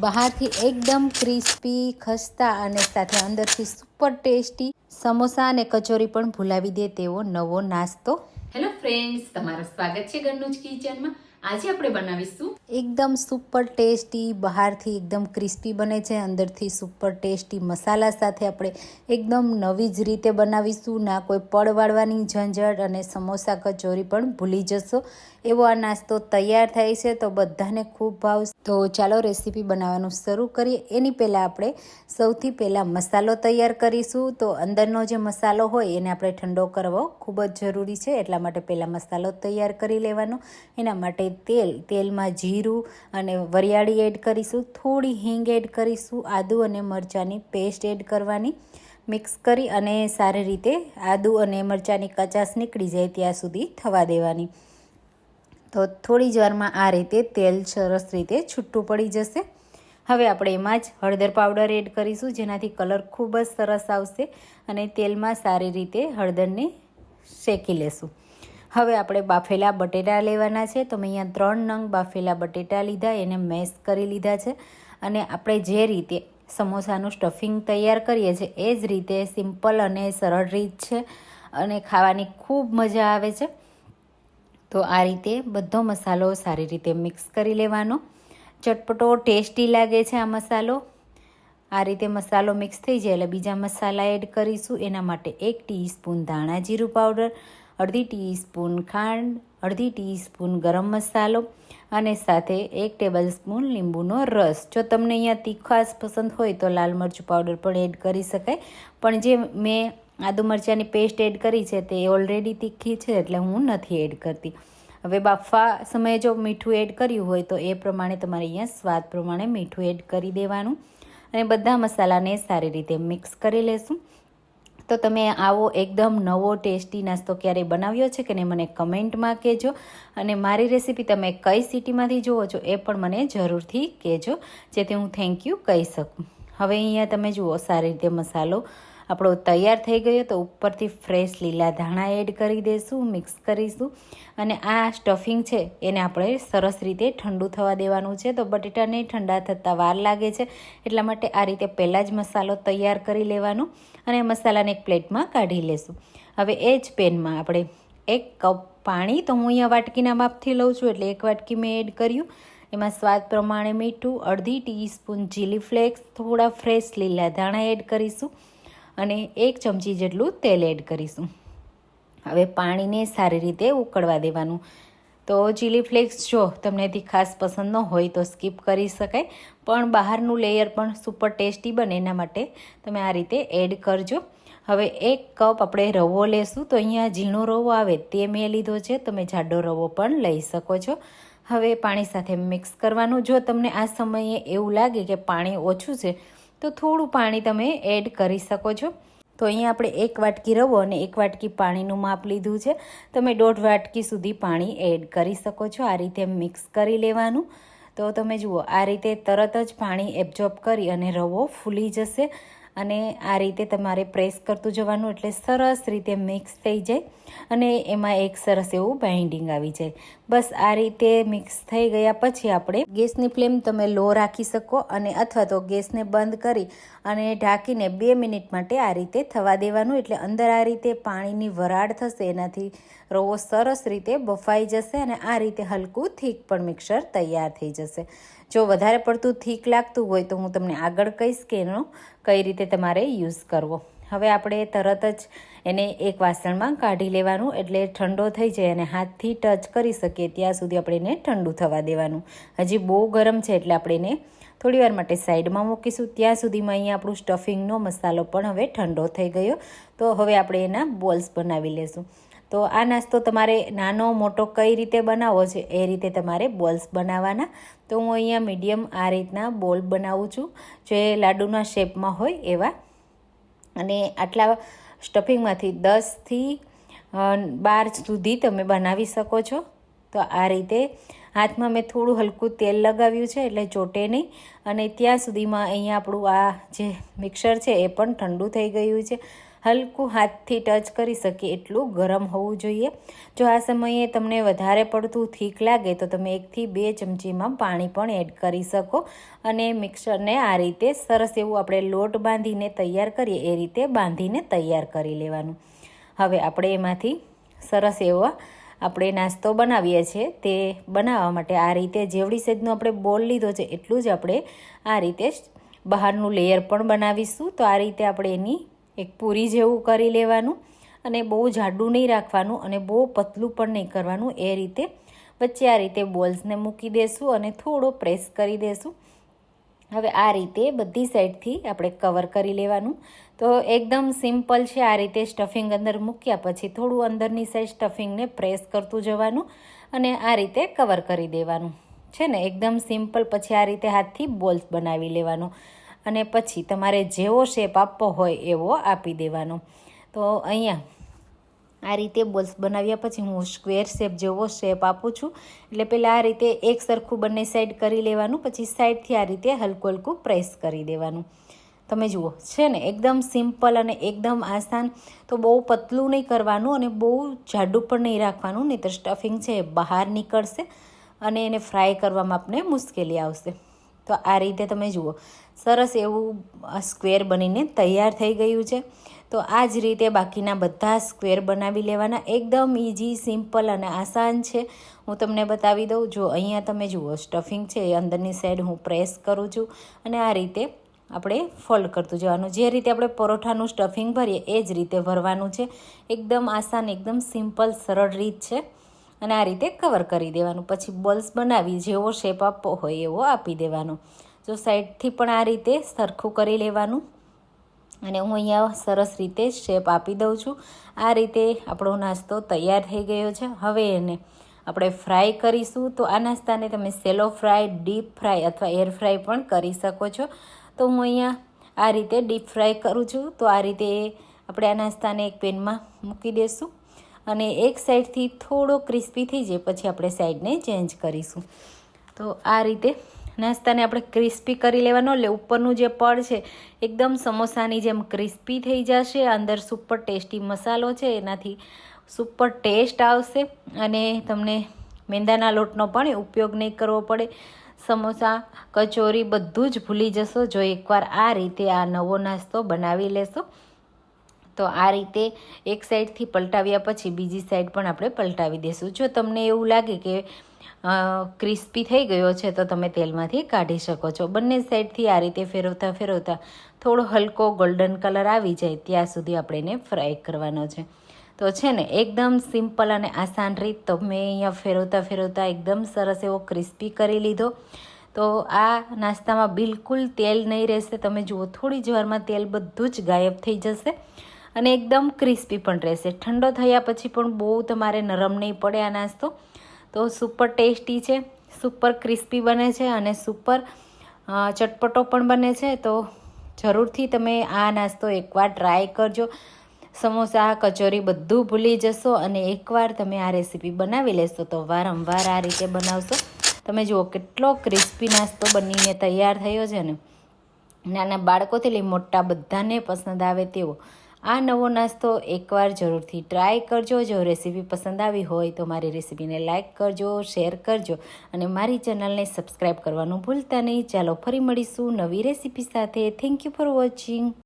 બહારથી એકદમ ક્રિસ્પી ખસ્તા અને સાથે અંદરથી સુપર ટેસ્ટી સમોસા અને કચોરી પણ ભૂલાવી દે તેવો નવો નાસ્તો. હેલો ફ્રેન્ડ્સ તમારું સ્વાગત છે ઘરનું જ કિચનમાં. આજે આપણે બનાવીશું એકદમ સુપર ટેસ્ટી બહારથી એકદમ ક્રિસ્પી બને છે. અંદરથી સુપર ટેસ્ટી મસાલા સાથે આપણે એકદમ નવી જ રીતે બનાવીશું. ના કોઈ પડ વાળવાની ઝંઝટ અને સમોસા કચોરી પણ ભૂલી જશો. એવો આ નાસ્તો તૈયાર થાય છે, તો બધાને ખૂબ ભાવ તો ચાલો રેસીપી બનાવવાનું શરૂ કરીએ. એની પહેલાં આપણે સૌથી પહેલાં મસાલો તૈયાર કરીશું. તો અંદરનો જે મસાલો હોય, એને આપણે ઠંડો કરવો ખૂબ જ જરૂરી છે. એટલા માટે પહેલાં મસાલો તૈયાર કરી લેવાનો. એના માટે તેલ, તેલમાં જીરું અને વરિયાળી એડ કરીશું. થોડી હિંગ એડ કરીશું. આદુ અને મરચાંની પેસ્ટ એડ કરવાની. મિક્સ કરી અને સારી રીતે આદુ અને મરચાંની કચાશ નીકળી જાય ત્યાં સુધી થવા દેવાની. તો થોડી જ વારમાં આ રીતે તેલ સરસ રીતે છૂટું પડી જશે. હવે આપણે એમાં જ હળદર પાવડર એડ કરીશું, જેનાથી કલર ખૂબ જ સરસ આવશે અને તેલમાં સારી રીતે હળદરને શેકી લેશું. હવે આપણે બાફેલા બટેટા લેવાના છે, તો મેં અહીંયા ત્રણ નંગ બાફેલા બટેટા લીધા, એને મેશ કરી લીધા છે. અને આપણે જે રીતે સમોસાનું સ્ટફિંગ તૈયાર કરીએ છીએ, એ જ રીતે સિમ્પલ અને સરળ રીત છે અને ખાવાની ખૂબ મજા આવે છે. તો આ રીતે બધો મસાલો સારી રીતે મિક્સ કરી લેવાનો. ચટપટો ટેસ્ટી લાગે છે આ મસાલો. આ રીતે મસાલો મિક્સ થઈ જાય એટલે બીજા મસાલા એડ કરીશું. એના માટે એક ટીસ્પૂન ધાણા જીરું પાવડર, અડધી ટીસ્પૂન ખાંડ, અડધી ટીસ્પૂન ગરમ મસાલો અને સાથે એક ટેબલ સ્પૂન લીંબુનો રસ. જો તમને અહીંયા તીખાશ પસંદ હોય તો લાલ મરચું પાવડર પણ એડ કરી શકાય. પણ જે મેં આદુ મરચાંની પેસ્ટ એડ કરી છે તે ઓલરેડી તીખી છે એટલે હું નથી એડ કરતી. હવે બાફા સમયે જો મીઠું એડ કર્યું હોય તો એ પ્રમાણે તમારે અહીંયા સ્વાદ પ્રમાણે મીઠું એડ કરી દેવાનું. અને બધા મસાલાને સારી રીતે મિક્સ કરી લેશું. તો તમે આવો એકદમ નવો ટેસ્ટી નાસ્તો ક્યારેય બનાવ્યો છે કે નહીં મને કમેન્ટમાં કહેજો. અને મારી રેસીપી તમે કઈ સિટીમાંથી જુઓ છો એ પણ મને જરૂરથી કહેજો. જેથી હું થેન્ક યુ કહી શકું. હવે અહીંયા તમે જુઓ સારી રીતે મસાલો આપણો તૈયાર થઈ ગયો તો ઉપરથી ફ્રેશ લીલા ધાણા એડ કરી દઈશું મિક્સ કરીશું. અને આ સ્ટફિંગ છે એને આપણે સરસ રીતે ઠંડુ થવા દેવાનું છે. તો બટેટાને ઠંડા થતાં વાર લાગે છે, એટલા માટે આ રીતે પહેલાં જ મસાલો તૈયાર કરી લેવાનો અને મસાલાને એક પ્લેટમાં કાઢી લેશું. હવે એ જ પેનમાં આપણે એક કપ પાણી તો હું અહીંયા વાટકીના માપથી લઉં છું, એટલે એક વાટકી મેં એડ કર્યું. એમાં સ્વાદ પ્રમાણે મીઠું, અડધી ટીસ્પૂન ચીલી ફ્લેક્સ થોડા ફ્રેશ લીલા ધાણા એડ કરીશું. અને એક ચમચી જેટલું તેલ એડ કરીશું. હવે પાણીને સારી રીતે ઉકળવા દેવાનું. તો ચીલી ફ્લેક્સ જો તમને ખાસ પસંદ ન હોય તો સ્કીપ કરી શકાય. પણ બહારનું લેયર પણ સુપર ટેસ્ટી બને એના માટે તમે આ રીતે એડ કરજો. હવે એક કપ આપણે રવો લેશું. તો અહીંયા ઝીણો રવો આવે તે મેં લીધો છે. તમે જાડો રવો પણ લઈ શકો છો. હવે પાણી સાથે મિક્સ કરવાનું. જો તમને આ સમયે એવું લાગે કે પાણી ઓછું છે તો થોડું પાણી તમે એડ કરી શકો છો. તો અહીંયા આપણે એક વાટકી રવો અને એક વાટકી પાણીનું માપ લીધું છે. તમે દોઢ વાટકી સુધી પાણી એડ કરી શકો છો. આ રીતે મિક્સ કરી લેવાનું. તો તમે જુઓ, આ રીતે તરત જ પાણી એબ્ઝોર્બ કરી અને રવો ફૂલી જશે. અને આ રીતે તમારે પ્રેસ કરતું જવાનું એટલે સરસ રીતે મિક્સ થઈ જાય અને એમાં એક સરસ એવું બાઇન્ડિંગ આવી જાય. બસ આ રીતે મિક્સ થઈ ગયા પછી આપણે ગેસની ફ્લેમ તમે લો રાખી શકો અને અથવા તો ગેસને બંધ કરી અને ઢાંકીને બે મિનિટ માટે આ રીતે થવા દેવાનું એટલે અંદર આ રીતે પાણીની વરાળ થશે, એનાથી રવો સરસ રીતે બફાઈ જશે અને આ રીતે હલકું, થીક પણ મિક્સર તૈયાર થઈ જશે. જો વધારે પડતું થીક લાગતું હોય તો હું તમને આગળ કહીશ કે એનો કઈ રીતે તમારે યુઝ કરવો. હવે આપણે તરત જ એને એક વાસણમાં કાઢી લેવાનું, એટલે ઠંડો થઈ જાય અને હાથથી ટચ કરી શકીએ, ત્યાં સુધી આપણે એને ઠંડુ થવા દેવાનું. હજી બહુ ગરમ છે એટલે આપણે એને થોડી વાર માટે સાઈડમાં મૂકીશું. ત્યાં સુધીમાં અહીંયા આપણું સ્ટફિંગનો મસાલો પણ હવે ઠંડો થઈ ગયો. તો હવે આપણે એના બોલ્સ બનાવી લેશું. તો આ નાસ્તો તમારે નાનો મોટો કઈ રીતે બનાવવો છે એ રીતે તમારે બોલ્સ બનાવવાના. તો હું અહીંયા મીડિયમ આ રીતના બોલ બનાવું છું, જે લાડુના શેપમાં હોય એવા. અને આટલા સ્ટફિંગમાંથી દસથી બાર સુધી તમે બનાવી શકો છો. તો આ રીતે હાથમાં મેં થોડું હલકું તેલ લગાવ્યું છે, એટલે ચોટે નહીં. અને ત્યાં સુધીમાં અહીંયા આપણું આ જે મિક્સર છે, એ પણ ઠંડુ થઈ ગયું છે. હલકું હાથથી ટચ કરી શકીએ એટલું ગરમ હોવું જોઈએ. જો આ સમયે તમને વધારે પડતું થીક લાગે, તો તમે એકથી બે ચમચીમાં પાણી પણ એડ કરી શકો અને મિક્સરને આ રીતે સરસ એવું આપણે લોટ બાંધીને તૈયાર કરીએ, એ રીતે બાંધીને તૈયાર કરી લેવાનું. હવે આપણે એમાંથી સરસ એવા આપણે નાસ્તો બનાવીએ છીએ. તે બનાવવા માટે આ રીતે જેવડી સાઈઝનો આપણે બોલ લીધો છે, એટલું જ આપણે આ રીતે બહારનું લેયર પણ બનાવીશું. તો આ રીતે આપણે એની એક પૂરી જેવું કરી લેવાનું અને બહુ જાડું નહીં રાખવાનું અને બહુ પતલું પણ નહીં કરવાનું. એ રીતે વચ્ચે આ રીતે બોલ્સને મૂકી દેશું અને થોડો પ્રેસ કરી દેશું. હવે આ રીતે બધી સાઈડથી આપણે કવર કરી લેવાનું. તો એકદમ સિમ્પલ છે આ રીતે સ્ટફિંગ અંદર મૂક્યા પછી થોડું અંદરની સાઈડ સ્ટફિંગને પ્રેસ કરતું જવાનું અને આ રીતે કવર કરી દેવાનું. છે ને? એકદમ સિમ્પલ. પછી આ રીતે હાથથી બોલ્સ બનાવી લેવાનો. અને પછી તમારે જેવો શેપ આપવો હોય એવો આપી દેવાનો. તો અહીંયા આ રીતે બોલ્સ બનાવ્યા પછી હું સ્ક્વેર શેપ જેવો શેપ આપું છું. એટલે પહેલાં આ રીતે એક સરખું બંને સાઈડ કરી લેવાનું, પછી સાઈડથી આ રીતે હલકું હલકું પ્રેસ કરી દેવાનું. તમે જુઓ, છે ને, એકદમ સિમ્પલ અને એકદમ આસાન. તો બહુ પતલું નહીં કરવાનું અને બહુ જાડું પણ નહીં રાખવાનું નહીં તો સ્ટફિંગ છે બહાર નીકળશે અને એને ફ્રાય કરવામાં આપણે મુશ્કેલી આવશે. તો આ રીતે તમે જુઓ સરસ એવું સ્ક્વેર બનીને તૈયાર થઈ ગયું છે. તો આ જ રીતે બાકીના બધા સ્ક્વેર બનાવી લેવાના. એકદમ ઇઝી સિમ્પલ અને આસાન છે. હું તમને બતાવી દઉં, જો અહીંયા તમે જુઓ, સ્ટફિંગ છે, એ અંદરની સાઈડ હું પ્રેસ કરું છું અને આ રીતે આપણે ફોલ્ડ કરતું જવાનું. જે રીતે આપણે પરોઠાનું સ્ટફિંગ ભરીએ, એ જ રીતે ભરવાનું છે. એકદમ આસાન, એકદમ સિમ્પલ, સરળ રીત છે. અને આ રીતે કવર કરી દેવાનું. પછી બોલ્સ બનાવી, જેવો શેપ આપવો હોય એવો આપી દેવાનો. જો સાઈડથી પણ આ રીતે સરખું કરી લેવાનું. અને હું અહીંયા સરસ રીતે શેપ આપી દઉં છું. આ રીતે આપણો નાસ્તો તૈયાર થઈ ગયો છે. હવે એને આપણે ફ્રાય કરીશું. તો આ નાસ્તાને તમે સેલો ફ્રાય, ડીપ ફ્રાય અથવા એર ફ્રાય પણ કરી શકો છો. તો હું અહીંયા આ રીતે ડીપ ફ્રાય કરું છું. તો આ રીતે આપણે આ નાસ્તાને એક પેનમાં મૂકી દઈશું અને એક સાઈડથી થોડો ક્રિસ્પી થઈ જાય. પછી આપણે સાઈડને ચેન્જ કરીશું. તો આ રીતે નાસ્તાને આપણે ક્રિસ્પી કરી લેવાનો એટલે ઉપરનું જે પડ છે, એકદમ સમોસાની જેમ ક્રિસ્પી થઈ જશે, અંદર સુપર ટેસ્ટી મસાલો છે, એનાથી સુપર ટેસ્ટ આવશે, અને તમને મેંદાના લોટનો પણ ઉપયોગ નહીં કરવો પડે. સમોસા, કચોરી બધું જ ભૂલી જશો, જો એકવાર આ રીતે આ નવો નાસ્તો બનાવી લેશો, તો આ રીતે એક સાઈડથી પલટાવ્યા પછી બીજી સાઈડ પણ આપણે પલટાવી દઈશું જો તમને એવું લાગે કે ક્રિસ્પી થઈ ગયો છે તો તમે તેલમાંથી કાઢી શકો છો. બંને સાઈડથી આ રીતે ફેરવતા ફેરવતા થોડો હલકો ગોલ્ડન કલર આવી જાય ત્યાં સુધી આપણે એને ફ્રાય કરવાનો છે. તો છે ને, એકદમ સિમ્પલ અને આસાન રીત તો મેં અહીંયા ફેરવતા ફેરવતા એકદમ સરસ એવો ક્રિસ્પી કરી લીધો. તો આ નાસ્તામાં બિલકુલ તેલ નહીં રહેશે. તમે જુઓ, થોડી જ વારમાં તેલ બધું જ ગાયબ થઈ જશે અને એકદમ ક્રિસ્પી પણ રહેશે. ઠંડો થયા પછી પણ બહુ તમારે નરમ નહીં પડે આ નાસ્તો. તો સુપર ટેસ્ટી છે સુપર ક્રિસ્પી બને છે અને સુપર ચટપટો પણ બને છે. તો જરૂરથી તમે આ નાસ્તો એકવાર ટ્રાય કરજો. સમોસા, કચોરી બધું ભૂલી જશો અને એકવાર તમે આ રેસીપી બનાવી લેશો તો વારંવાર આ રીતે બનાવશો. તમે જુઓ કેટલો ક્રિસ્પી નાસ્તો બનીને તૈયાર થયો છે ને નાના બાળકોથી લઈ મોટા બધાને પસંદ આવે તેવો. આ નવો નાસ્તો એકવાર જરૂરથી ટ્રાય કરજો. જો રેસીપી પસંદ આવી હોય તો મારી રેસીપીને લાઇક કરજો શેર કરજો અને મારી ચેનલને સબસ્ક્રાઈબ કરવાનું ભૂલતા નહીં. ચાલો ફરી મળીશું નવી રેસીપી સાથે. Thank you for watching